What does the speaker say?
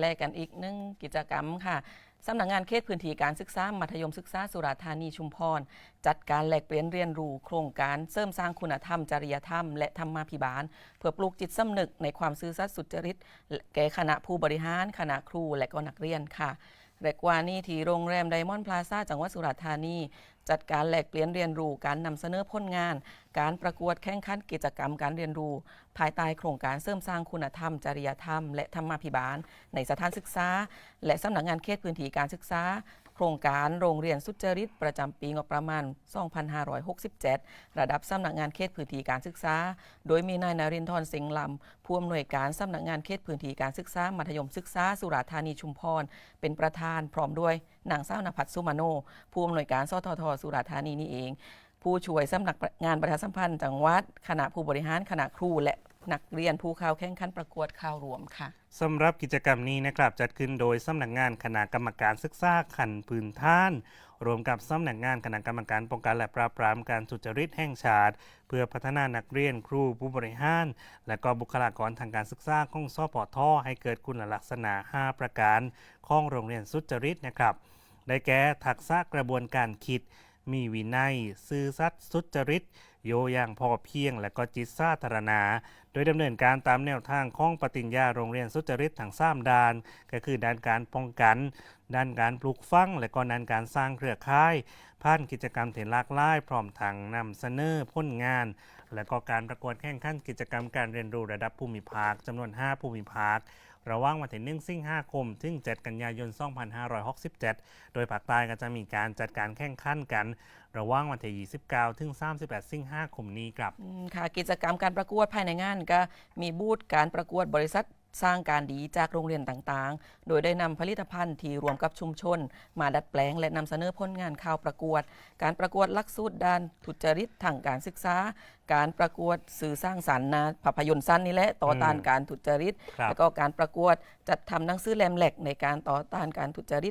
แลกกันอีกหนึ่งกิจกรรมค่ะสำนักงานเขตพื้นที่การศึกษา มัธยมศึกษาสุราษฎร์ธานีชุมพร จัดการแลกเปลี่ยนเรียนรู้โครงการเสริมสร้างคุณธรรม จริยธรรม และธรรมาภิบาล เพื่อปลูกจิตสำนึกในความซื่อสัตย์สุจริต แก่คณะผู้บริหาร คณะครูและก็นักเรียนค่ะและกว่านี้ที่โรงแรมไดมอนด์พลาซ่าจังหวัดสุราษฎร์ธานี จัดการแลกเปลี่ยนเรียนรู้การนำเสนอผลงาน การประกวดแข่งขันกิจกรรมการเรียนรู้ ภายใต้โครงการเสริมสร้างคุณธรรม จริยธรรม และธรรมาภิบาล ในสถานศึกษา และสำนักงานเขตพื้นที่การศึกษา โครงการโรงเรียนสุจริต ประจำปีงบประมาณ 2567 ระดับสำนักงานเขตพื้นที่การศึกษา โดยมีนายนารินทร์สิงห์ลำผู้อำนวยการสำนักงานเขตพื้นที่การศึกษามัธยมศึกษาสุราษฎร์ธานีชุมพรเป็นประธานพร้อมด้วยนางสาวนภัสสุมาโนผู้อำนวยการสททสุราษฎร์ธานีนี่เอง ผู้ช่วยสำนักงานประชาสัมพันธ์จังหวัดคณะผู้บริหารคณะครูและนักเรียนผู้เข้าแข่งขันประกวดข่าวรวมค่ะสำหรับกิจกรรมนี้นะครับจัดขึ้นโดยสำนักงานคณะกรรมการศึกษาขันพื้นท่าน รวมกับสำนักงานคณะกรรมการป้องกันและปราบปรามการทุจริตแห่งชาติ เพื่อพัฒนานักเรียนครูผู้บริหาร และก็บุคลากรทางการศึกษาของสปทให้เกิดคุณลักษณะ 5 ประการของโรงเรียนสุจริตนะครับ ได้แก่ทักษะกระบวนการคิด มีวินัย ซื่อสัตย์สุจริตโยอย่างพอเพียง และก็จิตสาธารณา โดยดำเนินการตามแนวทางของปฏิญญาโรงเรียนสุจริตทั้งสามด้าน ก็คือด้านการป้องกัน ด้านการปลูกฝังและก็ด้านการสร้างเครือข่ายผ่านกิจกรรมเถนลากหลายพร้อมทางนำเสนอผลงาน และก็การประกวดแข่งขันกิจกรรมการเรียนรู้ระดับภูมิภาคจำนวน 5 ภูมิภาคระว่างวันที่1สิงหาคม ถึง 7 กันยายน 2567 โดยภาคใต้ก็จะมีการจัดการแข่งขันกัน ระว่างวันที่29 ถึง 38 สิงหาคมนี้ครับ อืมค่ะกิจกรรมการประกวดภายในงานก็มีบูธการประกวดบริษัทสร้างการดีจากโรงเรียนต่างๆ โดยได้นำผลิตภัณฑ์ที่รวมกับชุมชน มาดัดแปลงและนำเสนอผลงานข่าวประกวด การประกวดหลักสูตรด้านทุจริตทางการศึกษา การประกวดสื่อสร้างสรรค์นะภาพยนตร์สั้นนี่แหละต่อต้านอืม การทุจริต ครับ แล้วก็การประกวดจัดทำหนังสือแลมแหลกในการต่อต้านการทุจริต